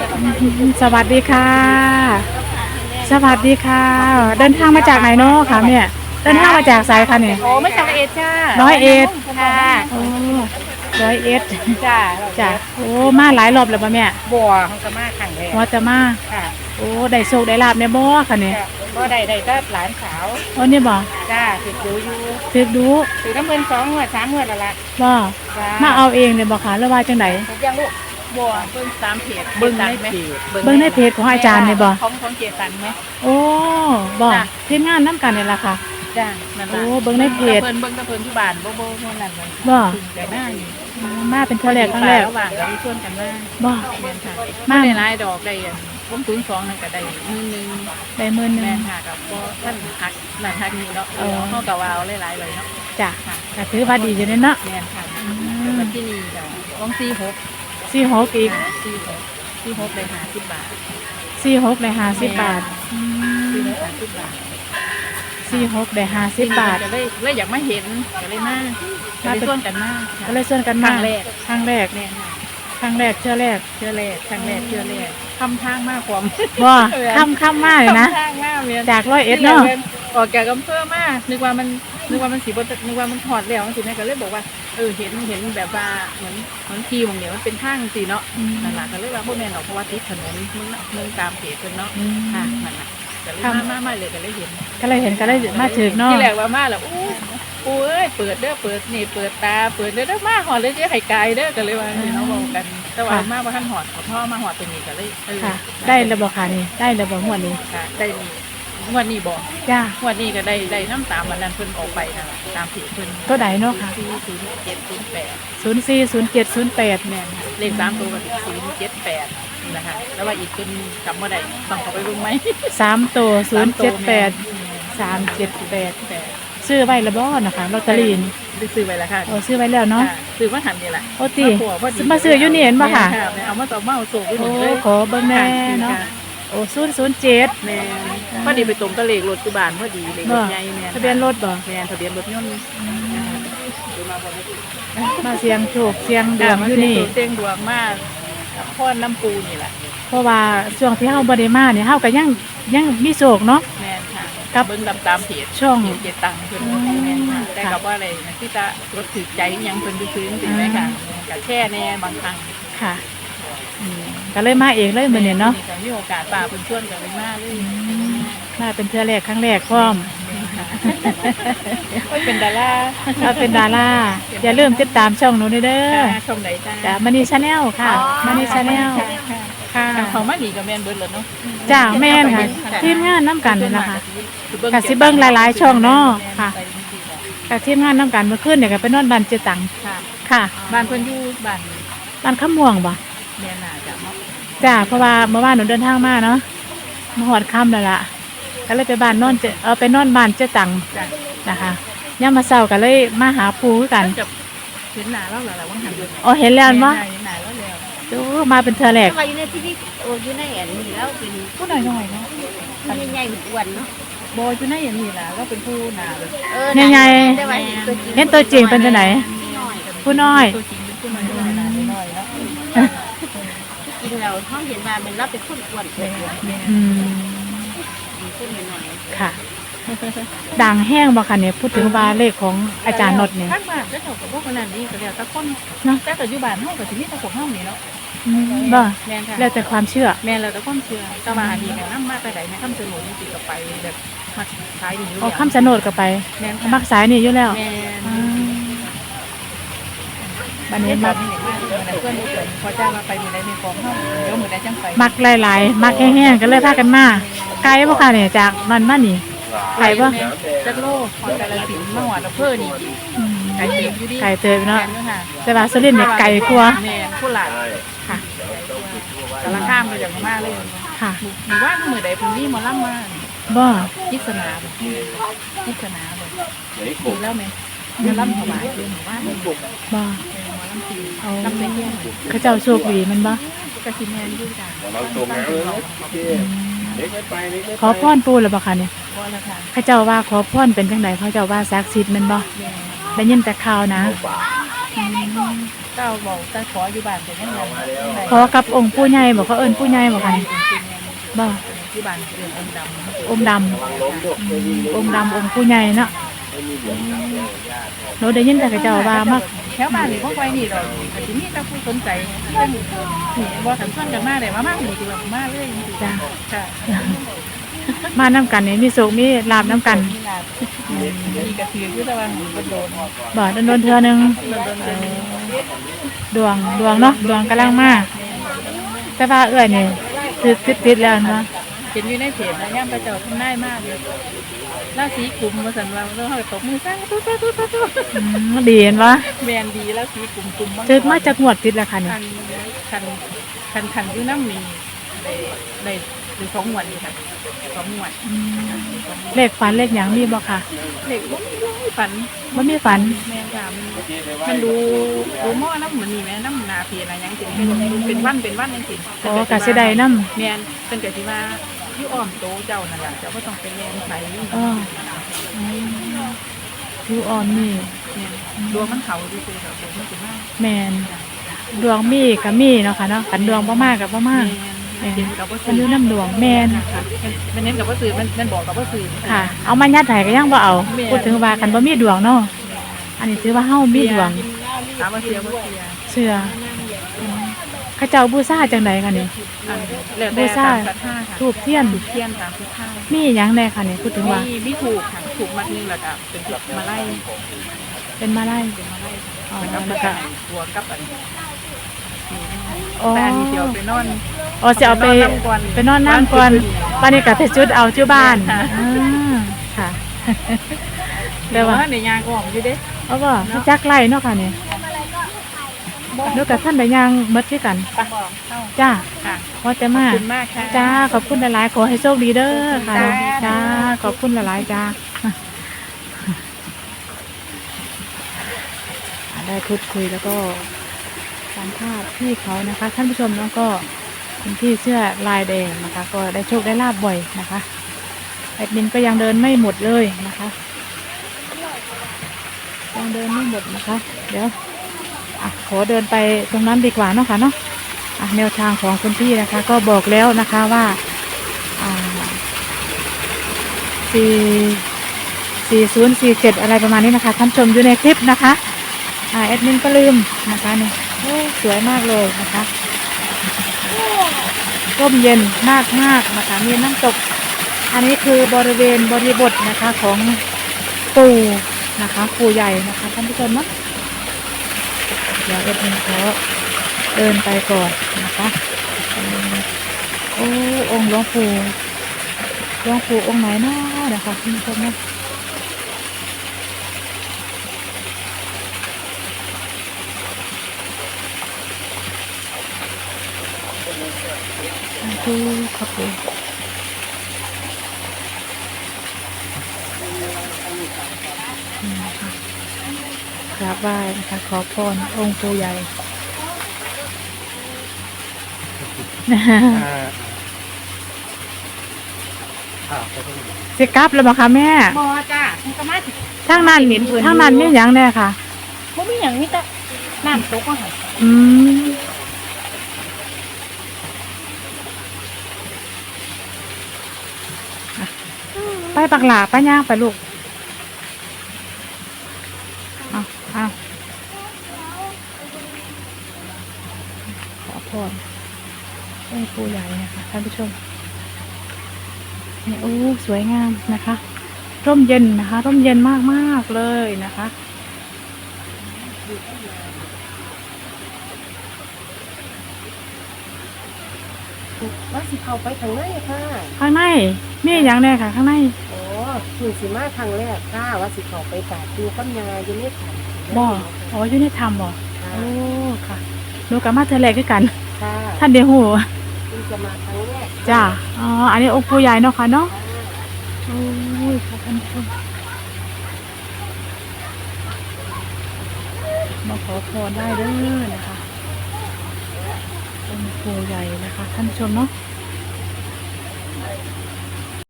สวัสดีค่ะ สวัสดีค่ะ เดินทางมาจากไหนเนาะค่ะเนี่ยเดินทางมาจากไสายค่ะเนี่ยโอ้ไม่จากเอ็ดจ้าร้อยเอ็ดค่ะโอ้ร้อยเอ็ดจ้าจ้ะโอ้มาหลายรอบแล้วป่ะแม่บัวของกระมาขังเลยหัวจะมาค่ะโอ้ได้โชคได้ลาบเนี่ยบ่ค่ะเนี่ยก็ได้ได้ก็หลานสาวโอ้นี่บ่จ้าติดดูอยู่ถึกดูถือน้ำเงินสองงวดสามงวดและละบ่จ้ามาเอาเองเนี่ยบ่ค่ะหรือว่าจังไดถูกยังลูก บัวเบิ้งสามเพจเบิ่งในไหมเบิ่งในเพจของอาจารย์เนี่ยบ่ของของเจตันไหมโอ้บ่จ้ะทีมงานน้ำกันเนี่ยล่ะค่ะจ้านั่นล่ะโอ้เบิ่งในเพจเบิ่งเบิ่งตะเพิ่นที่บ้านบ่บ่บ่นั่นเลยบ่แต่หน้านี่อืมมาเป็นเท่าแรกครั้งแรกระหว่างเราชวนกันมาบ่เรียนค่ะมามาได้หลายดอกได้อันวงทุนสองนั่นก็ได้หมื่นหนึงได้หมื่นหนึแม่งค่ะกับก็ท่านหักนั่นหักนี่เนาะเออเขากับวาวหลายๆเลยเนาะจ้ะก็ถือว่าดีอยู่เด้เนาะแม่นค่ะอืมมาที่นี่เดี๋ยววงสี่หก สี่หกอีกสี่หกสี่หกเลยหาสิบบาทสี่หกได้ห้าสิบบาทอืสี่มหกหาสิบบาทสี่หกได้ห้าสิบบาท ก็เลยเลยอยากมาเห็นก็เลยมาก็เลยส่วนกันมาก็เลยชวนกันคมารั้งแรกครั้งแรกแม่นค่ะครั้งแรกเชื่อแรกเชื่อแรกครั้งแรกเชื่อแรกทำทางมากความว่าเออค่ำค่ำมากเลยนะทำทางมากเมียจากร้อยเอ็ดเนาะออกจากอำเภอมานึกว่ามัน นึกว่ามันสีบนึกว่ามันถอดแล้วสิแม่ก็เลยบอกว่าเออเห็นเห็นแบบว่าเหมือนเหมือนทีมงเนี่ยมันเป็นทางสีเนาะอืมนั่นแหละก็เลยว่าพวกแม่นออกเพราะว่าติดถนนมึงน่ะมึงตามเพจเพิ่นเนาะอืมค่ะนั่นแหละก็เลยครับมามามาเลยก็เลยเห็นก็เลยเห็นก็เลยมาถึงเนาะที่แรกว่ามาแล้วอู้อู้เอ้ยเปิดเด้อเปิดนี่เปิดตาเปิดเด้อเด้อมาหอดเลยเด้อไข่ไก่เด้อก็เลยว่านี่เนาะบอกกันแต่ว่ามาว่าท่านหอดขอพ่อมาหอดตรงนี้ก็เลยเออค่ะได้ระบบค่ะนี่ได้ระบบหัวดนี้ค่ะได้นี่ งวดนี้บอกจ้างวดนี้ก็ได้ได้น้ำตามวันนั้นเพิ่นออกไปนะตามผีเพิ่นตัวใดเนาะค่ะ สี่ศูนย์เจ็ดศูนย์แปดศูนย์สี่ศูนย์เจ็ดศูนย์แปดแม่นค่ะเลขสามตัวก็ศูนย์เจ็ดแปดนะคะแล้วว่าอีกตัวหนึงจำว่าได้ต้องเข้าไปเบิ่งไหมสามตัวศูนย์เจ็ดแปดสามเจ็ดแปดแปดซื้อไว้ระบอนะคะลอตเตอรี่นี่ได้ซื้อไว้แล้วค่ะโอ้ซื้อไว้แล้วเนาะ ค่ะซื้อมาหันนี่แหละโอ้ติขัวพดีมาซื้ออยู่นี่เห็นปะค่ะแม่เอามาต่อมาเอาโศกอยู่โอ้นี่เลยขอเบิ่งแน่เนาะ ค่ โอ้ศูนย์ศูนย์เจ็ดแม่พอดีไปตรงกับเลขรถกุบานพอดีเลขรถใหญ่แม่ทะเบียนรถบ่แม่ทะเบียนรถยนต์มาเสียงโชคเสียงดวงมาอยู่นี่นี่เสียงดวงมากพ่อน้ำปูนี่แหละเพราะว่าช่วงที่เฮาบ่ได้มาเนี่ยเฮาก็ยังยังมีโชคเนาะแม่นค่ะครับเบิ้งตามตามเพจช่องเพจเจตังเพิ่นแม่นค่ะแต่กับว่าอะไรนะที่จะรถถือใจอิหยังเพิ่นไปซื้อจริงไหมค่ะกับแช่แน่บางครั้งค่ะอืม ก็เลยมาเองเลยมื้อนี้เนาะก็มีโอกาสป่าเพิ่นชวนกันเลยมาเลยมาเป็นเทื่อแรกครั้งแรกพร้อมโอ้ยเป็นดาราเราเป็นดาราอย่าลืมติดตามช่องหนูด้วยเด้อค่ะชมไหนจ้าจ้ะมานี่ชาแนลค่ะมานี่ชาแนลค่ะของมาหนีกับแมนเบิร์ดเลยเนาะจ้าแม่นค่ะทีมงานน้ำกันนี่ล่ะค่ะกะสิเบิ่งหลายๆช่องเนาะค่ะกับทีมงานน้ำกันเมื่อคืนเนี่ยก็ไปนอนบ้านเจตังค่ะค่ะบ้านเพิ่นอยู่บ้านบ้านข้ามม่วงบ่แม่น่าจะเนาะ จ้าเพราะว่าเมื่อวานหนูเดินทางมาเนาะมาหอดค่ำแล้วล่ะก็เลยไปบ้านนอนเจเออไปนอนบ้านเจตังจ้ะนะคะย่ามมาเศร้าก็เลยมาหาปูคือกัน จะเห็นหน้าแล้วเหรอล่ะว่างหันอยู่อ๋อเห็นแล้วมั้เห็นหน้าแล้วแล้วดูมาเป็นเธอแรกทำไมอยู่ในที่นี่โอ้อยู่ในแอนนี่แล้วเป็นผู้หน่อยหน่อยเนาะผู้ใหญ่ๆอ้วนเนาะโบอยู่ในอย่างนี้ล่ะก็เป็นผู้หน้าแบบเออใหญ่ได้ว่าเห็นตัวจริงๆเห็นตัวจริงเป็นจังไหนน้อยผู้น้อย ตัวจริงเป็นผู้หน่อยหน่อยหน้าน้ อยแล้วจริงเราท้องเห็นว่ามันรับเป็นคนอ้วนเป็นแม่อืมคนหน่อยค่ะ ดังแห้งบ่คะเนี่ยพูดถึงว่าเลขของอาจารย์นดเนี่ยข้างบ้านก็เจ้ากับพวกขนาดนี้ก็แล้วแต่คนเนาะแต่ปัจจุบันเฮาก็สิมีแต่พวกเฮานี่เนาะอืมบ่แม่นค่ะแล้วแต่ความเชื่อแม่เราแต่ความเชื่อแต่ว่าอันนี้เนี่ยน้ำมาแต่ไหนแม่คำสนุนติดกับไปแบบมักขายดีอยู่เอาแล้วคำสนดก็ไปแม่นมักสายนี่อยู่แล้วแม่นอืม บันเห็นี้นมัมากกเห็นมากเมื่อไหร่เพื่อนเกิดพอจ้างมาไปมือใดมีของเฮาเดี๋ยวมือใดจังไปมักหลายๆ มักแห้งๆก็เลยพากันมาไกลบ่ค่ะเนี่ยจากมันมานี่ไกลบ่จักโลหอดกาลสินธุ์มาหอดอำเภอนี่อืมไก่เต็มอยู่ดิไกลเติบเนาะแม่นอยู่ค่ะแต่ว่าสุรินทร์เนี่ยไกลกว่าแม่นผู้หลานค่ะกำลังข้ามไปจากมาเลยค่ะหมู่บ้านมือใดเพิ่นมีหมอลำมาบ่ยิศนาบ่ยิศนาบ่ดีแล้วแม่หมอลำถวายคือหมู่บ้านบ่ หมอลำปีเอาลำเป็นเที่ยงเขาเจ้าโชคดีมันบ่กระสิแมนอยู่จ้ะเราตรงแล้วเล็กไม่ไปเล็กไม่ขอพรปู่แล้วบ่คะเนี่ยพอแล้วค่ะเขาเจ้าว่าขอพรเป็นจังไดเขาเจ้าว่าศักดิ์สิทธิ์แมันบ่แม่ได้ยินแต่ข่าวนะแต่เจ้าบอกแต่ขออยู่บ้านแต่ยังไงขอกับองค์ปู่ใหญ่บอกเขาเอิ้นปู่ใหญ่บอกค่ะนี่บ่ที่บ้านเรียนองค์ดำองค์ดำระวังล้มด้วยไม่มีเหรียญองค์ดำองค์ปู่ใหญ่เนาะไม่มีเหรียญญาติหนูได้ยินแต่กระเจ้าว่ามักแถวบ้านนี่พวกไว้นี่เราแต่ที่นี่ถ้าผู้สนใจเรื่องนี่บ่สันส่วนกันมาได้มามากนี่คือแบบมาเลยจริงๆจ้ะค่ะมาน้ำกันเนี่ยมีโศกมีลาบน้ำกันมีกระเทียมอต่ว่าหนูก็โดนบ่โดนๆเทื่อหนึ่งดวงดวงเนาะดวงกำลังมากแต่ว่าเอื้อยเนี่ติดติดติดแล้วเนาะ เห็นอยู่ในเพจนะย่ำประเจ้าทำได้มากเลยราศีกลุ่มมาสันเราต้องให้ตบมือสร้างตุ๊ตุ๊ตุ๊ตุ๊ตุ๊อืมดีเห็นปะแมนดีแล้วสีกลุ่มกลุ่มถึกมาจากงวดติดแล้วค่ะนี่คันคันคันคันอยู่น้ำมีได้ได้หรือสองหมวดนี่ค่ะสองหมวดอืมเลขฝันเลขหยังมีบ่ค่ะเด็กว่าไม่ฝันบ่มีฝัน แม่ค่ะมันมันดูดูหม้อน้ำเหมือนนี่แม่น้ำนาเพียนะยังสิเป็นเป็นวันเป็นวันยังสิโอ้กะสิได้นำ แม่นเป็นกะสิว่า อยู่อ้อมโตเจ้านั่นแหละเจ้าก็ต้องเป็นแรงไสอ้ออืมอยู่อ่อนนี่แม่นดวงมันเขาดูสิค่ะดวงมันสิมากแม่นดวงมีก็มีเนาะค่ะเนาะคันดวงบ่มากก็บ่มากแม่นเห็นกับว่ามันอยู่น้ำดวงแม่นค่ะมันเน้นกับว่าสื่อมันมันบอกกับว่าสื่อค่ะ เอามายัดให้ก็ยังบ่เอาพูดถึงว่าคันบ่มีดวงเนาะอันนี้ถือว่าเฮามีดวงถามว่าเสียบ่เสียเชื่ออืม เขาเจ้าบูชาจังไดคะนี่อันแล้วแต่ตามศรัทธาค่ะทูบเทียนถูกเทียนตามศรัทธามีหยังแน่ค่ะนี่พูดถึงว่า มีมีถูกค่ะถูกมัดหนึงแล้วก็เป็นถูกมาไล่เป็นมาไล่เป็นมาไล่อ๋อแล้วแล้วก็ ก็หัวกับอันอ๋อ แต่อันนี้เดียวไปนอน อ๋อสิเอาไปไปนอนน้ำก่อนไปนอนน้ำก่อนปานนี้ก็ไปจุดเอาจุบ้านค่ะ อ่าค่ะ เดี๋ยวว่าในยางก็หอมอยู่เด้ เอาบ่รู้จักไล่เนาะค่ะนี่ ดูกับท่านได้ย่างเบิดคือกันไปเข้าจ้าค่ะพอจะขมาอบคุณมากค่ะจ้าขอบคุณหลายๆขอให้โชคดีเด้อค่ะจ้าจ้าขอบคุณหลายๆจ้าได้พูดคุยแล้วก็สัมภาษณ์พี่เขานะคะ ท่านผู้ชมแล้วก็คุณพี่เสื้อลายแดงนะคะ ก็ได้โชคได้ลาบบ่อยนะคะแอดมินก็ยังเดินไม่หมดเลยนะคะยังเดินไม่หมดนะคะ เดี๋ยว อะขอเดินไปตรงนั้นดีกว่าเนาะค่ะเนาะอะแนวทางของคุณพี่นะคะ ก็บอกแล้วนะคะว่าอ่าสี่สี่ศูนย์สี่เจ็ดอะไรประมาณนี้นะคะท่านชมอยู่ในคลิปนะคะอ่าแอดมินก็ลืมนะคะเนี่ยโอ้สวยมากเลยนะคะร่มเย็นมากมากนะคะมีน้ำตก อันนี้คือบริเวณบริบทนะคะของปู่นะคะปู่ใหญ่นะคะท่านผู้ชมเนาะ เดี๋ยวเอ็ดมินเขาเดินไปก่อนนะคะโอ้องค์หลวงปู่หลวงปู่องค์ไหนเนาะนะคะท่านผู้ชมนะขอบคุณ นี่นะคะก ราบไหว้นะคะ ขอพรองค์ปู่ใหญ่สิกลับแล้วบ่คะแม่ บอจ้ามันก็มาถึงทางนั้นเห็นเพิ่นอยู่ทางนั้นมีหยังแน่ค่ะ บ่มีหยังมีแต่น้ำตกว่าหั่นอืมอะไปปักหลาไปย่างไปลูกเอาเอาข อพรองค์ปู่ใหญ่นะคะท่านผู้ชมนี่โอ้สวยงามนะคะ ร่มเย็นนะคะ ร่มเย็นมากๆเลยนะคะว่าสิเข้าไปทางไหนค่ะข้างในมีอย่างแน่ค่ะ ข้างในโอ้คุณสิมาทางแรกค่ะว่าสิเข้าไปกราบดูกับยาอยู่ในถังบ่อ๋ออยู่ในถ้ำบ่ค่ะโอ้ค่ะหนูกับมาเทอแรกคือกัน ค่ะท่านเดียวหูคุณจะมาทางแรกจ้าอ๋ออันนี้องค์ปู่ใหญ่เนาะค่ะเนาะโอ้ยค่ะท่านผู้ชมมาขอพรได้เด้อนะคะองค์ปู่ใหญ่นะคะ ท่านผู้ชมเนาะ